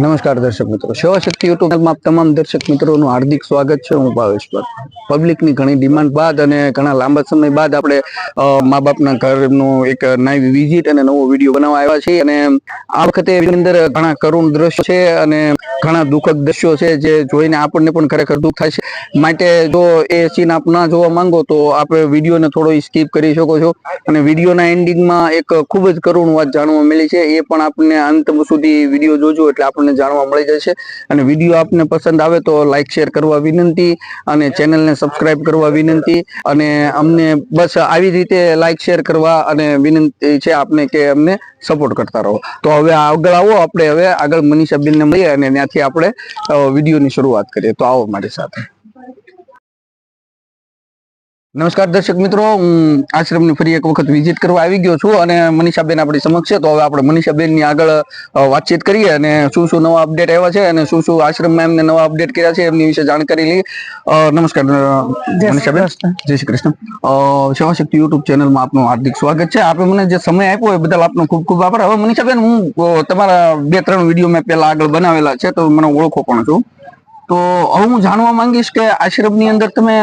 નમસ્કાર દર્શક મિત્રો. સેવા શક્તિ યુટ્યુબમાં તમામ દર્શક મિત્રોનું હાર્દિક સ્વાગત છે. હું ભાવેશ પર પબ્લિકની ઘણી ડિમાન્ડ બાદ અને ઘણા લાંબા સમય બાદ આપણે મા બાપના ઘરનું એક નવી વિઝિટ અને નવો વીડિયો બનાવવા આવ્યા છીએ. અને આ વખતે અંદર ઘણા કરુણ દ્રશ્યો છે અને ઘણા દુઃખદ દ્રશ્યો છે જે જોઈને આપણને પણ ખરેખર દુઃખ થાય છે. માટે જો એ સીન આપ ના જોવા માંગો તો આપણે વિડીયોને થોડો સ્કીપ કરી શકો છો. અને વિડીયોના એન્ડિંગમાં એક ખૂબ જ કરુણ વાત જાણવા મળી છે. એ પણ આપણને અંત સુધી વીડિયો જોજો એટલે આપણને જાણવા મળી જશે અને વીડિયો આપને પસંદ આવે તો લાઈક શેર કરવા વિનંતી અને ચેનલને સબસ્ક્રાઇબ કરવા વિનંતી. અને અમને બસ આવી રીતે લાઈક શેર કરવા અને વિનંતી છે આપને કે અમને સપોર્ટ કરતા રહો. તો હવે આગળ આવો, આપણે હવે આગળ મનીષાબેનને મળીએ અને ત્યાંથી આપણે વિડીયોની શરૂઆત કરીએ. તો આવો મારી સાથે. નમસ્કાર દર્શક મિત્રો હું આશ્રમની ફરી એક વખત વિઝિટ કરવા આવી ગયો છું અને મનીષાબેન આપણી સમક્ષ છે. તો હવે આપણે મનીષાબેનની આગળ વાતચીત કરીએ અને શું શું નવા અપડેટ આવ્યા છે અને શું શું આશ્રમમાં એમને નવા અપડેટ કર્યા છે એમની વિશે જાણકારી લઈ નમસ્કાર મનીષાબેન. જય શ્રી કૃષ્ણ. સેવા શક્તિ યુટ્યુબ ચેનલમાં આપનું હાર્દિક સ્વાગત છે. આપે મને જે સમય આપ્યો એ બદલ આપનો ખૂબ ખૂબ આભાર. હવે મનીષાબેન હું તમારા બે ત્રણ વીડિયો મેં પહેલા આગળ બનાવેલા છે તો મને ઓળખો પણ છું. તો હું જાણવા માંગીશ કે આશ્રમની અંદર તમે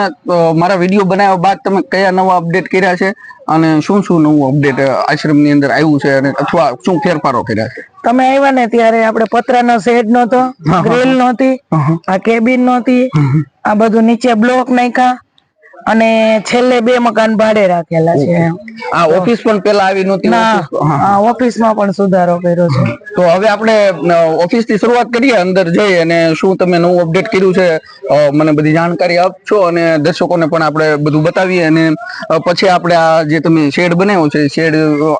મારા વીડિયો બનાવ્યા બાદ તમે કયા નવા અપડેટ કર્યા છે અને શું શું નવું અપડેટ આશ્રમની અંદર આવ્યું છે અને અથવા શું ફેરફારો કર્યા છે? તમે આવ્યા ને ત્યારે આપણે પતરાનો શેડ નહોતો. ગ્રીલ નહોતી આ કેબિન નહોતી આ બધું નીચે બ્લોક નાખ્યા. અને છેલ્લે બે મકાન ભાડે રાખેલા છે આ ઓફિસ પણ પેલા આવી નહોતી ના ઓફિસમાં પણ સુધારો કર્યો છે. તો હવે આપણે ઓફિસથી શરૂઆત કરીએ અંદર જઈ અને શું તમે નવું અપડેટ કર્યું છે મને બધી જાણકારી આપશો અને દર્શકોને પણ આપણે બધું બતાવીએ અને પછી આપણે આ જે તમે શેડ બનાવ્યો છે શેડ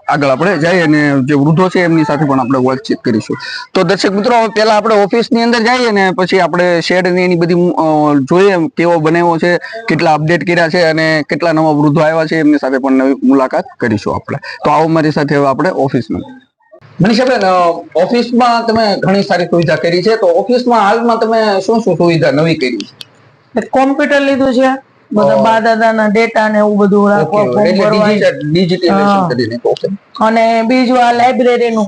આગળ આપણે જઈએ અને જે વૃદ્ધો છે એમની સાથે પણ આપણે વાતચીત કરીશું. તો દર્શક મિત્રો પહેલા આપણે ઓફિસની અંદર જઈએ ને પછી આપણે શેડની એની બધી જોઈએ કેવો બનાવ્યો છે કેટલા અપડેટ કર્યા છે અને કેટલા નવા વૃદ્ધો આવ્યા છે એમની સાથે પણ નવી મુલાકાત કરીશું આપણે. તો આવો મારી સાથે આપણે ઓફિસમાં. મનીષાબેન ઓફિસમાં તમે ઘણી સારી સુવિધા કરી છે. તો ઓફિસમાં હાલમાં તમે શું શું સુવિધા નવી કરી છે? કોમ્પ્યુટર લીધું છે. બધા બા દાદાના ડેટા ને એવું બધું રાખવા અને બીજું આ લાઇબ્રેરીનું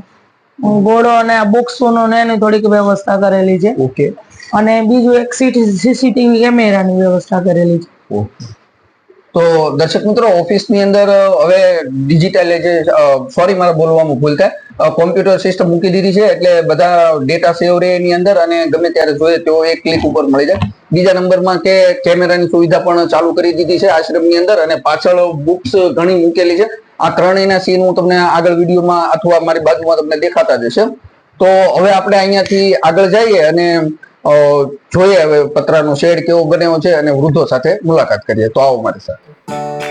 ઘોડો અને આ બુક્સનું ને એની થોડીક વ્યવસ્થા કરેલી છે. ઓકે. અને બીજું એક સીસીટીવી કેમેરાની વ્યવસ્થા કરેલી છે. ઓકે. તો દર્શક મિત્રો, ઓફિસની અંદર હવે ડિજિટલાઇઝેશન સોરી મારા બોલવામાં ભૂલ થાય. કોમ્પ્યુટર સિસ્ટમ મૂકી દીધી છે, એટલે બધા ડેટા સેવ રહે એની અંદર અને ગમે ત્યારે જોઈએ તો એક ક્લિક ઉપર મળી જાય. બીજા નંબરમાં કે કેમેરાની સુવિધા પણ ચાલુ કરી દીધી છે આશ્રમની અંદર અને પાછળ બુક્સ ઘણી મૂકેલી છે. આ ત્રણેયના સીન હું તમને આગળ વિડીયોમાં અથવા મારી બાજુમાં તમને દેખાતા જ તો હવે આપણે અહીંયાથી આગળ જઈએ અને જોઈએ હવે પતરાનો શેડ કેવો બન્યો છે અને વૃદ્ધો સાથે મુલાકાત કરીએ. તો આવો મારી સાથે.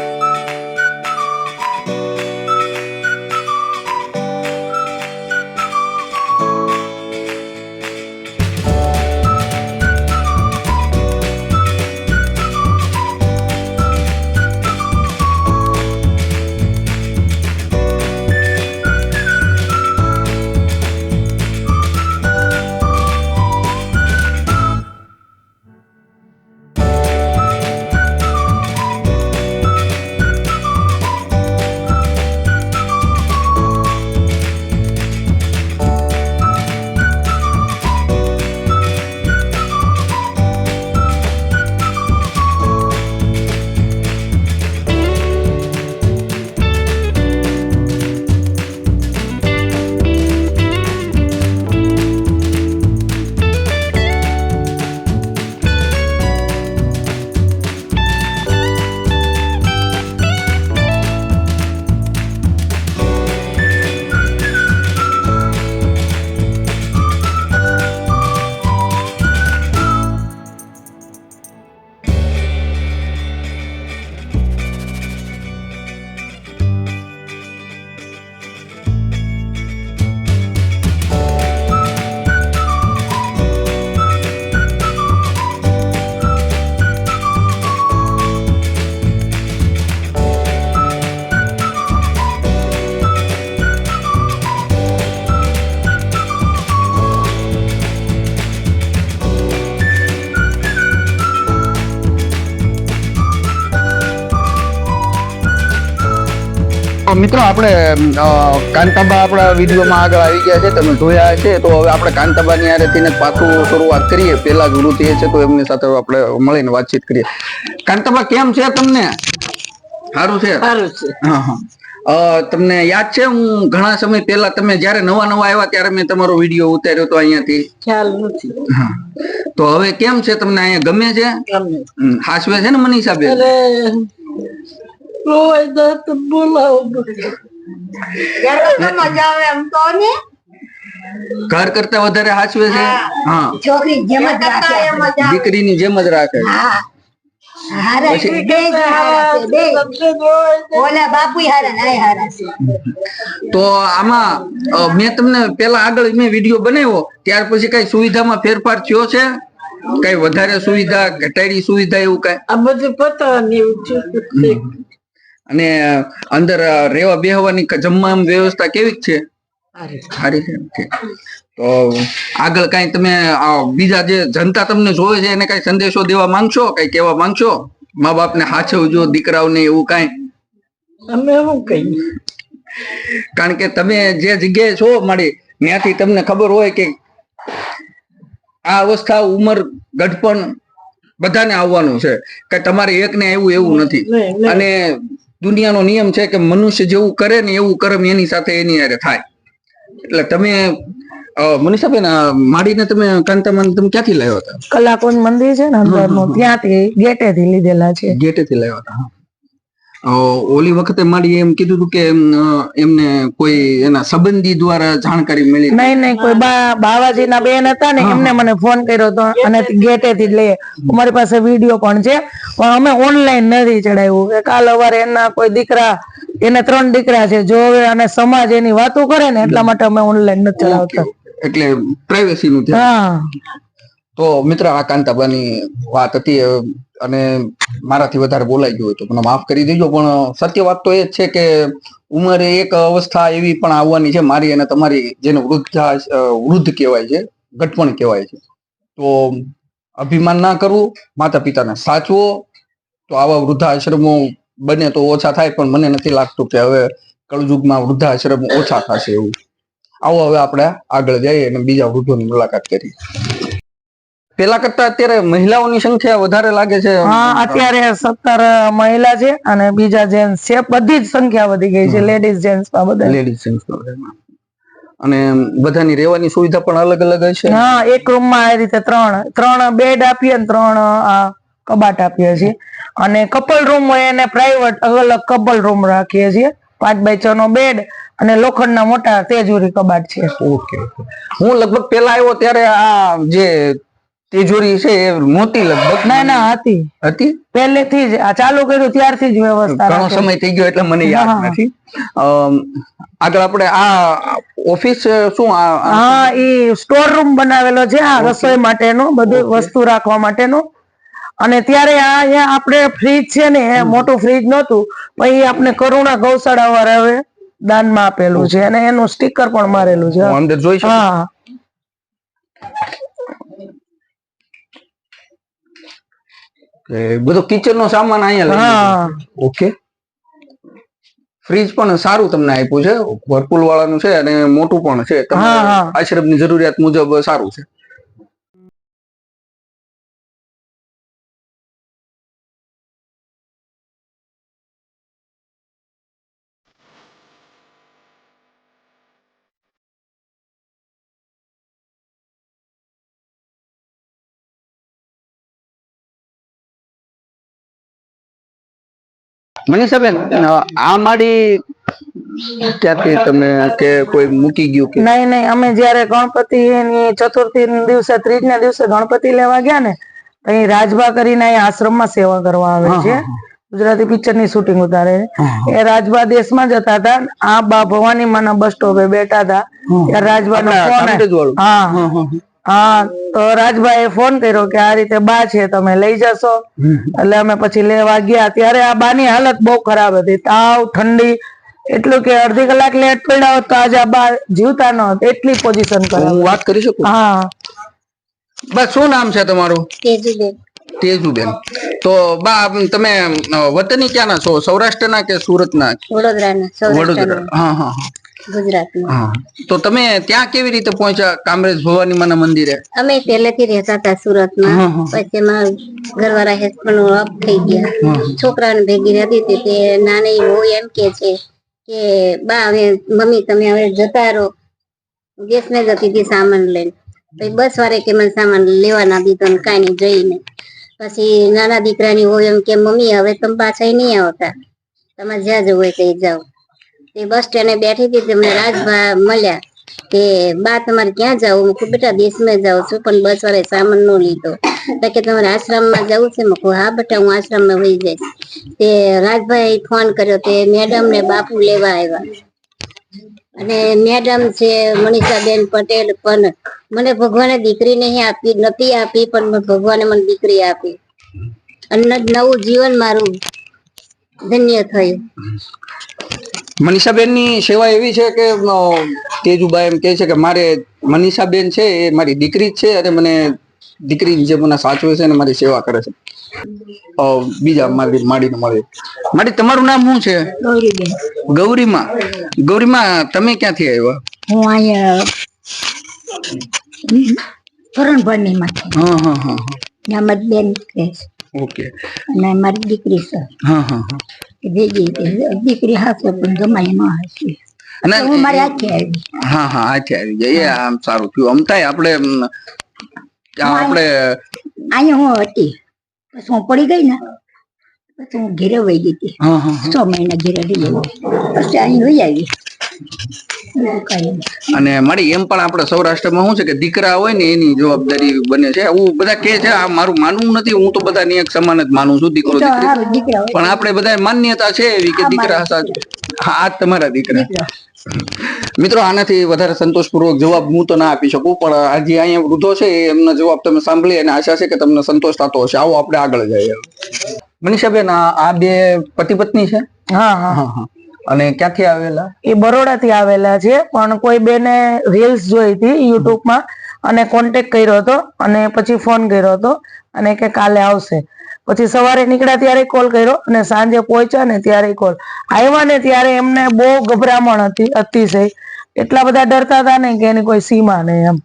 મિત્રો આપણે કાંતાબા આપણા વિડીયોમાં આગળ આવી ગયા છે. તમે જોયા છે તો હવે આપણે કાંતાબાની હારેથી પાછું શરૂઆત કરીએ. પેલા જ વૃત્તિ છે તો એમની સાથે આપણે મળીને વાતચીત કરીએ. કાંતાબા કેમ છે તમને? સારું છે? સારું છે. હા હા. તમને યાદ છે? હું ઘણા સમય પહેલા તમે જ્યારે નવા નવા આવ્યા ત્યારે મેં તમારો વીડિયો ઉતાર્યો હતો અહીંયાથી. ખ્યાલ નથી. હા. તો હવે કેમ છે? તમને અહીંયા ગમે છે? ગમે. હાસવે છે ને મનીષાબેન? રોય તો બોલાવો મજા આવે એમ તો ને? ઘર કરતા વધારે હાચવે છે? હા. છોકરી જેમ જ રાખે. દીકરીની જેમ જ રાખે. તો. આમાં મેં તમને પેલા આગળ મેં વીડિયો બનાવ્યો ત્યાર પછી કઈ સુવિધામાં ફેરફાર થયો છે? કઈ વધારે સુવિધા ઘટાડી સુવિધા એવું કઈ? આ બધું પતાવાની અને અંદર રહેવા બેહવાની જમવા વ્યવસ્થા કેવી છે? સારી છે. તો આગળ કઈ તમે બીજા જે જનતા તમને જોવે છે એને કઈ સંદેશો દેવા માંગશો? કઈ કેવા માંગશો? મા બાપને હાચવજો દીકરાઓને એવું કઈ? અમે શું કહીએ? કારણ કે તમે જે જગ્યાએ છો મારી ત્યાંથી તમને ખબર હોય કે આ અવસ્થા ઉંમર ગઢપણ બધાને આવવાનું છે. કે તમારે એકને એવું એવું નથી. અને દુનિયાનો નિયમ છે કે મનુષ્ય જેવું કરે ને એવું કર્મ એની સાથે એની હારે થાય. એટલે તમે મનીષાબેન માડીને તમે કાંતામાન તમે ક્યાંથી લાવ્યા હતા? કલાકોન મંદિર છે ને અંદરનું ત્યાંથી ગેટેથી લીધેલા છે. ગેટેથી લાવ્યા હતા ઓલી વખતે મારી એમ કીધું હતું કે એમને કોઈ એના સંબંધી દ્વારા જાણકારી મળી નહીં નહીં કોઈ બા બાવાજી ના બેન હતા ને એમને મને ફોન કર્યો હતો અને ગેટે થી લઈએ અમારી પાસે વીડિયો પણ છે પણ અમે ઓનલાઈન નથી ચડાવ્યું. કે કાલ અવારે એના કોઈ દીકરા એને ત્રણ દીકરા છે જો હવે અને સમાજ એની વાતો કરે ને એટલા માટે અમે ઓનલાઈન નથી ચડાવતા. એટલે પ્રાઇવેસી નું હા. તો મિત્ર, આ કાંતાબાની વાત હતી અને મારાથી વધારે બોલાઈ ગયું હોય તો મને માફ કરી દેજો, પણ સત્ય વાત તો એ જ છે કે ઉંમરે એક અવસ્થા એવી પણ આવવાની છે, મારી અને તમારી, જેને વૃદ્ધા વૃદ્ધ કહેવાય છે ઘટપણ કહેવાય છે. તો અભિમાન ના કરવું માતા પિતાને સાચવો, તો આવા વૃદ્ધાશ્રમો બને તો ઓછા થાય, પણ મને નથી લાગતું કે હવે કળયુગમાં વૃદ્ધાશ્રમ ઓછા થશે એવું. આવો હવે આપણે આગળ જઈએ અને બીજા વૃદ્ધોની મુલાકાત કરીએ. પેલા કરતા અત્યારે મહિલાઓની સંખ્યા વધારે લાગે છે. હા અત્યારે સત્તર મહિલા છે અને બીજા જેન્ટ્સ છે. બધી જ સંખ્યા વધી ગઈ છે. લેડીઝ જેન્ટ્સમાં બધા. લેડીઝ જેન્ટ્સ અને બધાની રહેવાની સુવિધા પણ અલગ અલગ હશે હા એક રૂમમાં આ રીતે ત્રણ ત્રણ બેડ આપીએ ને ત્રણ કબાટ આપીએ છીએ. અને કપલ રૂમ હોય એને પ્રાઇવેટ અલગ કપલ રૂમ રાખીએ છીએ. પાંચ બાય છ નો બેડ અને લોખંડના મોટા તેજુરી કબાટ છે. ઓકે. હું લગભગ પેલા આવ્યો ત્યારે આ જે તિજોરી છે એ નહોતી લગભગ. ના ના હતી. હતી? પહેલેથી જ આ ચાલુ કર્યું ત્યારથી જ વ્યવસ્થા ઘણો સમય થઈ ગયો એટલે મને યાદ નથી. આગળ આપણે આ ઓફિસ શું હા એ સ્ટોર રૂમ બનાવેલો છે આ રસોઈ માટેનો બધું વસ્તુ રાખવા માટેનો. અને ત્યારે આ અહીંયા આપણે ફ્રીજ છે ને મોટું ફ્રીજ નહોતું પણ એ આપણે કરુણા ગૌશાળા વાળા દાનમાં આપેલું છે અને એનું સ્ટીકર પણ મારેલું છે. અંદર જોઈશું હા. બધો કિચન નો સામાન અહીંયા ઓકે ફ્રીજ પણ સારું તમને આપ્યું છે. વર્પુલ વાળાનું છે અને મોટું પણ છે. તમારા આશ્રમની જરૂરિયાત મુજબ સારું છે. મનીષાબેન આ માડી ક્યાંથી તમે કે કોઈ મૂકી ગયું કે? નહીં નહીં અમે જયારે ગણપતિ ની ચતુર્થી દિવસે ત્રીજ ના દિવસે ગણપતિ લેવા ગયા ને અહીં રાજભા કરીને અહીં આશ્રમમાં સેવા કરવા આવે છે. ગુજરાતી પિક્ચરની શૂટિંગ ઉતારે એ રાજભા દેશમાં જતા હતા. આ બા ભવાની માના બસ સ્ટોપે બેઠા હતા. રાજભા હા. હા તો રાજભાઈ ફોન કર્યો કે આ રીતે બા છે તમે લઈ જશો. એટલે અમે પછી લેવા ગયા. ત્યારે આ બાની હાલત બહુ ખરાબ હતી. તાવ ઠંડી એટલું કે અડધી કલાક લેટ પડ્યા હોત તો આજે આ બા જીવતા ન હોત. એટલી પોઝિશન કરે હું વાત કરી શકું? હા. બસ શું નામ છે તમારું? તેજુબેન. તેજુબેન. તો બા તમે વતની ક્યાંના છો? સૌરાષ્ટ્રના કે સુરતના? વડોદરાના વડોદરા. હા હા. હા. તો તમે ત્યાં કેવી રીતે પહોંચ્યા? કામરેજ ભવાની માના મંદિરે? અમે પહેલેથી રહેતા હતા સુરતમાં. પછી એમાં ઘરવાળા હેસપણ અપ થઈ ગયા. છોકરાને ભેગી રહેતી હતી. તે નાની હોય એમ કે છે કે બા હવે મમ્મી તમે હવે જતા રહો. ગેસ ને જતી હતી સામાન લઈને. પછી બસ વાળે કે મને સામાન લેવા ના દીધો ને કાંઈ નહીં જઈને. પછી નાના દીકરાની હોય એમ કે મમ્મી હવે તમે પાછા નહીં આવતા. તમારે જ્યાં જવું હોય ત્યાં જાઓ. તે બસ સ્ટેન્ડે બેઠી હતી તમને રાજભા મળ્યા કે, બા, તમારે ક્યાં જાવ? મેં કીધું બેટા, દેશમાં જાઉં છું, પણ બસ વાળે સામાન નો લીધો. તો કે, તમારે આશ્રમમાં જવું છે? મેં હા, બેટા, હું આશ્રમમાં હોઈ જઈશ. તે રાજભાઈ ફોન કર્યો તે મેડમ ને બાપુ લેવા આવ્યા. અને મેડમ છે, મનીષાબેન પટેલ પણ મને ભગવાને દીકરી નહીં આપી, નથી આપી, પણ ભગવાને મને દીકરી આપી. અને નવું જીવન મારું ધન્ય થયું. મનીષાબેનની સેવા એવી છે કે તેજુબા એમ કે છે કે મારે મનીષાબેન છે એ મારી દીકરી જ છે અને મને દીકરી જે મને સાચવે છે અને મારી સેવા કરે છે. બીજા મારી માડીને મળે. માડી તમારું નામ શું છે? ગૌરીમાં. ગૌરીમાં તમે ક્યાંથી આવ્યા? હું અહીંયા ધોરણભરની માંથી હા હા હા. હા બેન ઓકે. અને મારી દીકરી છે. હા હા હા. ભેગી હતી. દીકરી હાથે પણ જમાઈ ન હસી હું મારી આખી આવી હા હા આથી આવી જાય આમ સારું થયું અમતાય આપણે આપણે અહીંયા હું હતી પછી હું પડી ગઈ ને પછી હું ઘેરે વહી ગઈ હતી. છ મહિના ઘેરે રહી પછી અહીં વહી આવી. અને મારી એમ પણ આપણે સૌરાષ્ટ્રમાં શું છે કે દીકરા હોય ને એની જવાબદારી બને છે. હું બધા કે છે આ મારું માનવું નથી હું તો બધાની એક સમાન જ માનું છું દીકરો દીકરી. પણ આપણે બધા માન્યતા છે એવી કે દીકરા આ તમારા દીકરા. મિત્રો આનાથી વધારે સંતોષપૂર્વક જવાબ હું તો ના આપી શકું પણ આજે અહીંયા વૃદ્ધો છે એમનો જવાબ તમે સાંભળી અને આશા છે કે તમને સંતોષ થતો હશે. આવો આપણે આગળ જઈએ. મનીષાબેન આ આ બે પતિ પત્ની છે હા. હા હા. અને ક્યાંથી આવેલા? એ બરોડા થી આવેલા છે પણ કોઈ બેને રીલ્સ જોઈ હતી યુટ્યુબમાં અને કોન્ટેક્ટ કર્યો હતો અને પછી ફોન કર્યો હતો અને કે કાલે આવશે. પછી સવારે નીકળ્યા ત્યારે કોલ કર્યો અને સાંજે પહોંચ્યા ને ત્યારે કોલ આવ્યા ને ત્યારે એમને બહુ ગભરામણ હતી અતિશય. એટલા બધા ડરતા હતા ને કે એની કોઈ સીમા નહીં એમ.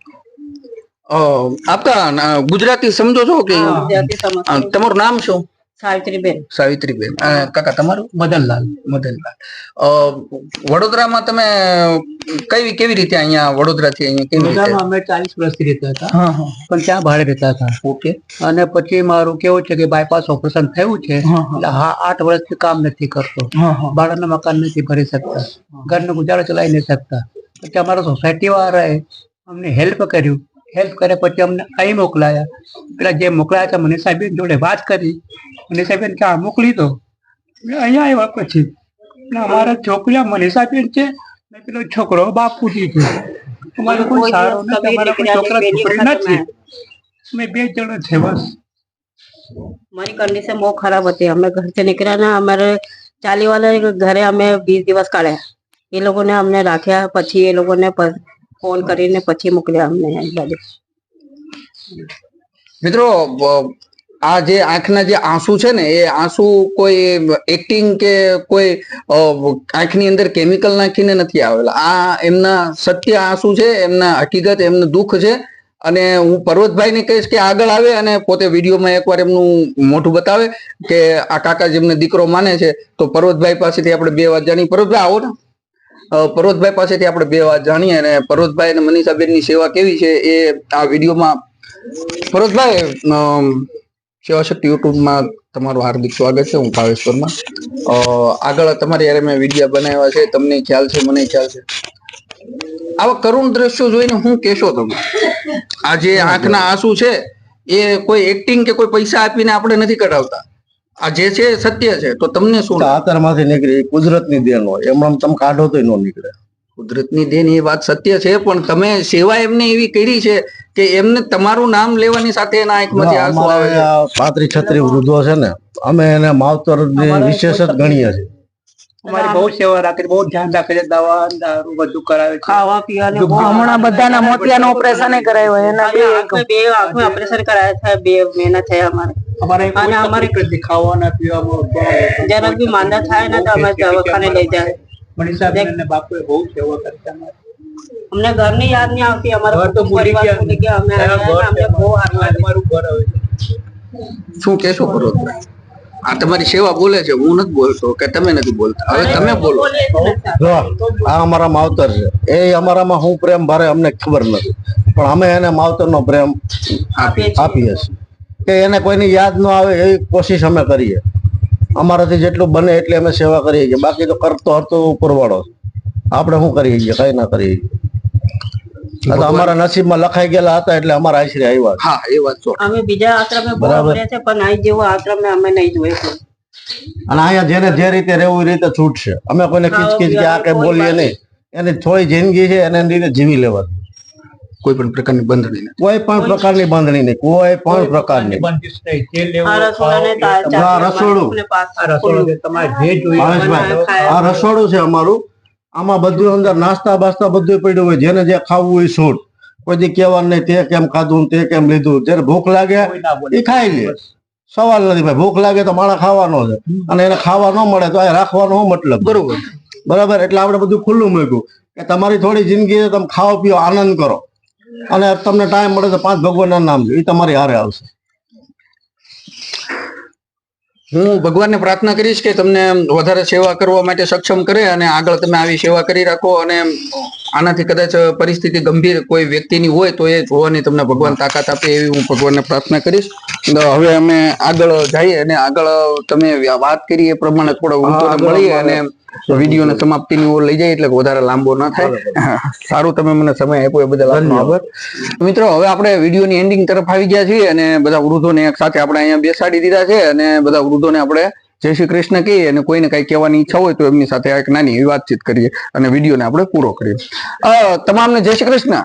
આપતા આપકા ગુજરાતી સમજો છો કે તમારું નામ શું? સાવિત્રીબેન. સાવિત્રીબેન. કાકા તમારું? મદનલાલ. મદનલાલ. અ, વડોદરામાં તમે કઈ કેવી રીતે અહીંયા વડોદરાથી અહીંયા કેવી રીતે? અમે ચાલીસ વર્ષથી રહેતા હતા. હા હા. પણ ત્યાં ભાડે રહેતા હતા. ઓકે. અને પછી મારું કેવું છે કે બાયપાસ ઓપરેશન થયું છે. એટલે હા આઠ વર્ષથી કામ નથી કરતો. હા હા. ભાડાના મકાન નથી ભરી શકતા. ઘરનો ગુજારો ચલાવી નથી શકતા. પછી અમારા સોસાયટી વાળાએ અમને હેલ્પ કર્યું. હેલ્પ કર્યા પછી અમને અહીં મોકલાયા. પેલા જે મોકલાયા હતા મનીષાબેન જોડે વાત કરી. મને સાહેબ કે આ મોકલી દો. અહીંયા આવ્યા પછી અમારા છોકરા મને સાહેબ છે ને પેલો છોકરો બાપુજી છે અમારો કોઈ સારો નથી અમારા કોઈ છોકરા છોકરી નથી. અમે બે જણ છે બસ. મારી કન્ડિશન બહુ ખરાબ હતી. અમે ઘરથી નીકળ્યા ને અમારે ચાલી વાળા ઘરે અમે વીસ દિવસ કાઢ્યા. એ લોકોને અમને રાખ્યા પછી એ લોકોને ફોન કરીને પછી મોકલ્યા અમને બાજુ. મિત્રો આ જે આંખના જે આંસુ છે ને, એ આંસુ કોઈ એક્ટિંગ કે કોઈ આંખની અંદર કેમિકલ નાખીને નથી આવેલા. આ એમના સત્ય આંસુ છે, એમના હકીકત, એમનું દુઃખ છે. અને હું પર્વતભાઈને કહીશ કે આગળ આવે અને પોતે વિડીયોમાં એકવાર એમનું મોઢું બતાવે કે આ કાકા જેમને દીકરો માને છે, તો પર્વતભાઈ પાસેથી આપણે બે વાત જાણીએ. પર્વતભાઈ, આવો ને. પર્વતભાઈ પાસેથી આપણે બે વાત જાણીએ અને પર્વતભાઈ અને મનીષાબેનની સેવા કેવી છે એ આ વિડીયોમાં. પર્વતભાઈ અમ, છે યુટ્યુબમાં તમારું હાર્દિક સ્વાગત છે હું ભાવેશ વર્મા. આગળ તમારી યારે મેં વીડિયો બનાવ્યા છે તમને ખ્યાલ છે મને ખ્યાલ છે. આવા કરુણ દ્રશ્યો જોઈને હું કેશો તમે આ જે આંખના આંસુ છે એ કોઈ એક્ટિંગ કે કોઈ પૈસા આપીને આપણે નથી કઢાવતા. આ જે છે સત્ય છે તો તમને શું? આતરમાંથી નીકળી કુદરતની દેન હોય એમણામ તમે કાઢો તો ન નીકળે. કુદરતની દેન એ વાત સત્ય છે પણ તમે સેવા એમને એવી કરી છે કે એમને તમારું નામ લેવાની સાથે એના આંખમાંથી આંસુ આવે. આ છત્રી વૃદ્ધો છે ને અમે એને માવતર વિશેષ જ ગણીએ છીએ. અમારી બહુ સેવા રાખે બહુ ધ્યાન રાખે છે દવા દારૂ બધું કરાવે છે. ખાવા પીવાને હમણાં બધાના મોતિયાનું ઓપરેશન કરાયું એના બે બે આંખમાં ઓપરેશન કરાયા છે બે મહિના થયા અમારે. અમારે અને અમારે- ખાવાના પીવામાં જરાક બી માંદા થાય ને તો અમે દવાખાને લઈ જાય. મનીષાબેન બાપુએ બહુ સેવા કરી અમને ઘરની યાદ નહીં આવતી અમારા તો પરિવાર અમે અમને બહુ ઘર છે. શું કેશો કરો આ તમારી સેવા બોલે છે હું નથી બોલતો કે તમે નથી બોલતા. હવે તમે બોલો. આ અમારા માવતર છે. એ અમારામાં હું પ્રેમ ભરે અમને ખબર નથી. પણ અમે એને માવતરનો પ્રેમ આપીએ આપીએ છીએ. કે એને કોઈની યાદ ન આવે એવી કોશિશ અમે કરીએ. અમારાથી જેટલું બને એટલે અમે સેવા કરીએ છીએ. બાકી તો કરતો હતો ઉપરવાળો. આપણે શું કરીએ છીએ? કઈ ના કરીએ છીએ. આ તો અમારા નસીબમાં લખાઈ ગયેલા હતા એટલે અમારા આશરે આવ્યા હા એ વાત છો અમે બીજા આશ્રમે બરાબર. છે પણ અહીં જેવો આશ્રમ અમે નહીં જોયો અને અહીંયા જેને જે રીતે રહેવું એ રીતે છૂટશે. અમે કોઈને કિચકિચ કે આ કઈ બોલીએ નહીં. એની થોડી જિંદગી છે એને રીતે જીવી લેવાની. કોઈ પણ પ્રકારની બંધણી નથી. કોઈ પણ પ્રકારની બાંધણી નહીં કોઈ પણ પ્રકારની. નહીં. જે આ રસોડું. છે. તમારે જે જોઈએ આ રસોડું છે અમારું. આમાં બધું અંદર નાસ્તા બાસ્તા બધું પડ્યું હોય. જેને જે ખાવું હોય છૂટ. કોઈ કહેવાનું નહીં તે કેમ ખાધું તે કેમ લીધું. જ્યારે ભૂખ લાગે. એ ખાઈ લે. સવાલ નથી ભાઈ. ભૂખ લાગે તો માણસ ખાવાનો છે. અને એને ખાવા ન મળે તો આ રાખવાનો મતલબ? બરોબર. બરાબર? એટલે આપણે બધું ખુલ્લું મૂક્યું. કે તમારી થોડી જિંદગી તમે ખાઓ પીઓ આનંદ કરો. અને તમને ટાઈમ મળે તો પાંચ ભગવાનના નામ લો એ તમારી હારે આવશે. હું ભગવાનને પ્રાર્થના કરીશ કે તમને વધારે સેવા કરવા માટે સક્ષમ કરે અને આગળ તમે આવી સેવા કરી રાખો અને આનાથી કદાચ પરિસ્થિતિ ગંભીર કોઈ વ્યક્તિની હોય તો એ જોવાની તમને ભગવાન તાકાત આપે એવી હું ભગવાનને પ્રાર્થના કરીશ. હવે અમે આગળ જઈએ અને આગળ તમે વાત કરી એ પ્રમાણે થોડો મળીએ અને વિડીયોને સમાપ્તિની ઓર લઈ જાય એટલે વધારે લાંબો ના થાય. સારું તમે મને સમય આપ્યો એ બદલ આભાર. મિત્રો હવે આપણે વિડીયોની એન્ડિંગ તરફ આવી ગયા છીએ અને બધા વૃદ્ધોને એક સાથે આપણે અહીંયા બેસાડી દીધા છે અને બધા વૃદ્ધોને આપણે જય શ્રી કૃષ્ણ કહીએ અને કોઈને કઈ કહેવાની ઈચ્છા હોય તો એમની સાથે એક નાની એવી વાતચીત કરીએ અને વિડીયોને આપણે પૂરો કરીએ. તમામને જય શ્રી કૃષ્ણ.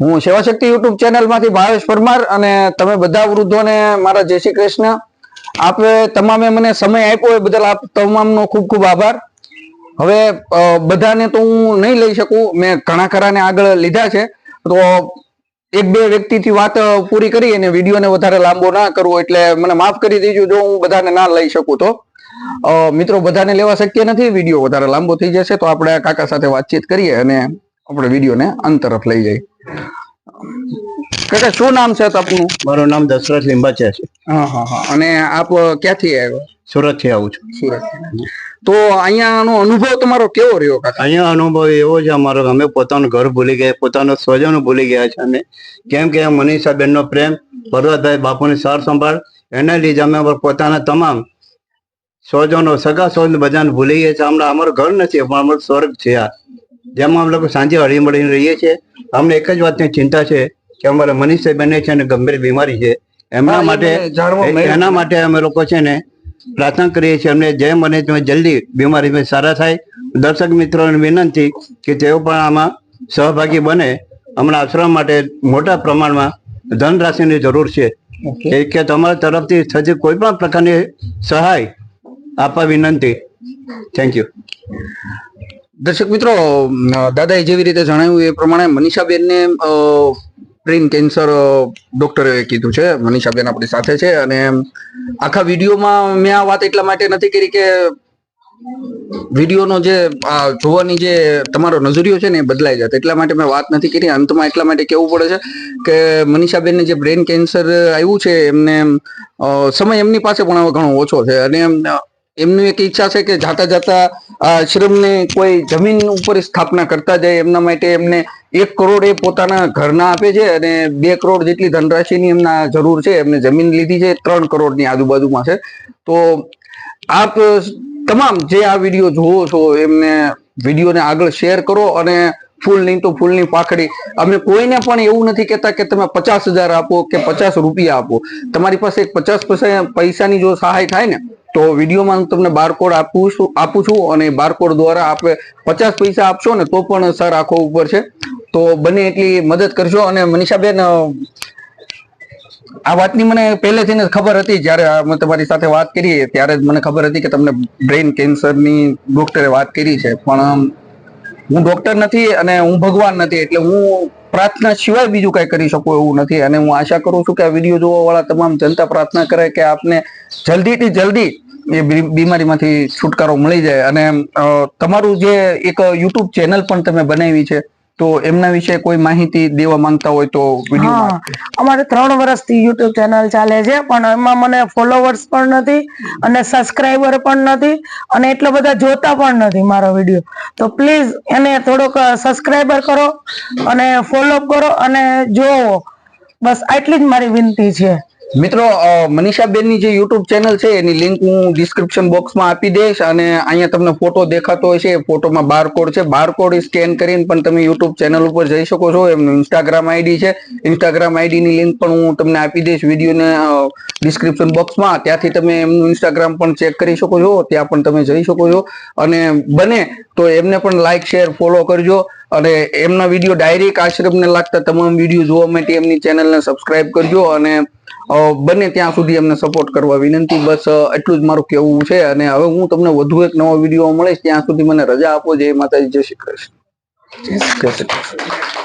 હું સેવા શક્તિ યુટ્યુબ ચેનલમાંથી ભાવેશ પરમાર અને તમે બધા વૃદ્ધોને મારા જય શ્રી કૃષ્ણ. આપે તમામે મને સમય આપ્યો એ બદલ આપ તમામનો ખૂબ ખૂબ આભાર. હવે બધાને તો હું નહીં લઈ શકું, મેં ઘણા ખરાને આગળ લીધા છે. તો એક બે વ્યક્તિથી વાત પૂરી કરી અને વિડીયોને વધારે લાંબો ના કરવો એટલે મને માફ કરી દેજો જો હું બધાને ના લઈ શકું તો. મિત્રો, બધાને લેવા શક્ય નથી, વીડિયો વધારે લાંબો થઈ જશે તો આપણે કાકા સાથે વાતચીત કરીએ અને આપણે વિડીયોને અંત તરફ લઈ જઈએ. કાકા શું નામ છે આપનું? મારું નામ દશરથ લીંબાચા છે. હા હા હા. અને આપ ક્યાંથી આવ્યો? સુરતથી આવું છું. સુરત તો અહીંયાનો અનુભવ તમારો કેવો રહ્યો કાકા? અહીંયા અનુભવ એવો છે અમારો અમે પોતાનું ઘર ભૂલી ગયા પોતાનો સ્વજનો ભૂલી ગયા છે અમે કેમ કે મનીષાબેનનો પ્રેમ પર્વતભાઈ બાપુની સાર સંભાળ એના લીધે અમે પોતાના તમામ સ્વજનો સગા સ્વજન બધાને ભૂલી ગયા છે. હમણાં અમારું ઘર નથી પણ અમારું સ્વર્ગ છે આ. જેમાં અમે લોકો સાંજે હળી મળીને રહીએ છીએ. અમને એક જ વાતની ચિંતા છે કે અમારા મનીષભાઈ છે ને ગંભીર બીમારી છે. એમના માટે. એના માટે અમે લોકો છે ને પ્રાર્થના કરીએ છીએ. અમને જેમ બને તેમ જલ્દી બીમારી સારા થાય દર્શક મિત્રોને વિનંતી કે તેઓ પણ આમાં સહભાગી બને. હમણાં આશ્રમ માટે મોટા પ્રમાણમાં ધનરાશિની જરૂર છે. કે તમારા તરફથી થતી કોઈ પણ પ્રકારની સહાય આપવા વિનંતી. થેન્ક યુ દર્શક મિત્રો દાદાએ જેવી રીતે જણાવ્યું એ પ્રમાણે મનીષાબેનને અ, બ્રેન કેન્સર ડોક્ટરે કીધું છે મનીષાબેન આપણી સાથે છે અને આખા વિડીયોમાં મેં આ વાત એટલા માટે નથી કરી કે વિડીયોનો જે આ જોવાની જે તમારો નજરિયો છે ને એ બદલાઈ જતો એટલા માટે મેં વાત નથી કરી. અંતમાં એટલા માટે કહેવું પડે છે કે મનીષાબેનને જે બ્રેન કેન્સર આવ્યું છે એમને સમય એમની પાસે પણ ઘણો ઓછો છે. અને એમની એક ઈચ્છા છે કે જાતા જાતા આશ્રમને કોઈ જમીન ઉપર સ્થાપના કરતા જાય એમના માટે એમને એક કરોડ એ પોતાના ઘરના આપે છે અને બે કરોડ જેટલી ધનરાશિની એમના જરૂર છે. એમને જમીન લીધી છે, ત્રણ કરોડની આજુબાજુમાં છે. તો આપ તમામ જે આ વીડિયો જુઓ છો, એમને વિડીયોને આગળ શેર કરો અને ફૂલ નહીં તો ફૂલની પાખડી. અમે કોઈને પણ એવું નથી કહેતા કે તમે પચાસ હજાર આપો કે પચાસ રૂપિયા આપો. તમારી પાસે પચાસ પૈસા, પૈસાની જો સહાય થાય ને તો વિડીયોમાં તમને બારકોડ આપું છું આપું છું અને બારકોડ દ્વારા આપણે પચાસ પૈસા આપશો ને તો પણ સર આખો ઉપર છે. તો બને એટલી મદદ કરજો અને મનીષાબેન આ વાતની મને પહેલેથી જ ખબર હતી, જ્યારે અમે તમારી સાથે વાત કરી, ત્યારે જ મને ખબર હતી કે તમને બ્રેન કેન્સરની ડોક્ટરે વાત કરી છે. પણ હું ડોક્ટર નથી અને હું ભગવાન નથી, એટલે હું પ્રાર્થના સિવાય બીજું કઈ કરી શકું એવું નથી. અને હું આશા કરું છું કે આ વીડિયો જોવા વાળા તમામ જનતા પ્રાર્થના કરે કે આપને જલ્દીથી જલ્દી એ બીમારીમાંથી છુટકારો મળી જાય. અને તમારું જે એક યુટ્યુબ ચેનલ પણ તમે બનાવી છે તો એમના વિશે કોઈ માહિતી દેવા માંગતા હોય તો વીડિયો અમારે ત્રણ વર્ષથી યુટ્યુબ ચેનલ ચાલે છે પણ એમાં મને ફોલોવર્સ પણ નથી અને સબસ્ક્રાઈબર પણ નથી અને એટલા બધા જોતા પણ નથી મારો વીડિયો તો પ્લીઝ એને થોડોક સબસ્ક્રાઈબર કરો અને ફોલો કરો અને જોવો. બસ આટલી જ મારી વિનંતી છે. મિત્રો મનીષાબેન મનીષાબેનની જે યુટ્યુબ ચેનલ છે, એની લિંક હું ડિસ્ક્રિપ્શન બોક્સમાં આપી દઈશ અને અહીંયા તમને ફોટો દેખાતો હોય છે ફોટોમાં બારકોડ છે. બારકોડ સ્કેન કરીને પણ તમે યુટ્યુબ ચેનલ ઉપર જઈ શકો છો. એમનું ઇન્સ્ટાગ્રામ આઈડી છે. ઇન્સ્ટાગ્રામ આઈડીની લિંક પણ હું તમને આપી દઈશ વિડીયોને ડિસ્ક્રિપ્શન બોક્સમાં ત્યાંથી તમે એમનું ઇન્સ્ટાગ્રામ પણ ચેક કરી શકો છો. ત્યાં પણ તમે જઈ શકો છો. અને બને તો એમને પણ લાઇક શેર ફોલો કરજો. અને એમના વીડિયો ડાયરેક્ટ આશ્રમને લાગતા તમામ વીડિયો જોવા માટે એમની ચેનલને સબસ્ક્રાઇબ કરજો અને બને ત્યાં સુધી અમને સપોર્ટ કરવા વિનંતી. બસ એટલું જ મારું કહેવું છે અને હવે હું તમને વધુ એક નવો વીડિયો મળીશ. ત્યાં સુધી મને રજા આપો. જય માતાજી. જય શ્રી કૃષ્ણ. જય શ્રી કૃષ્ણ.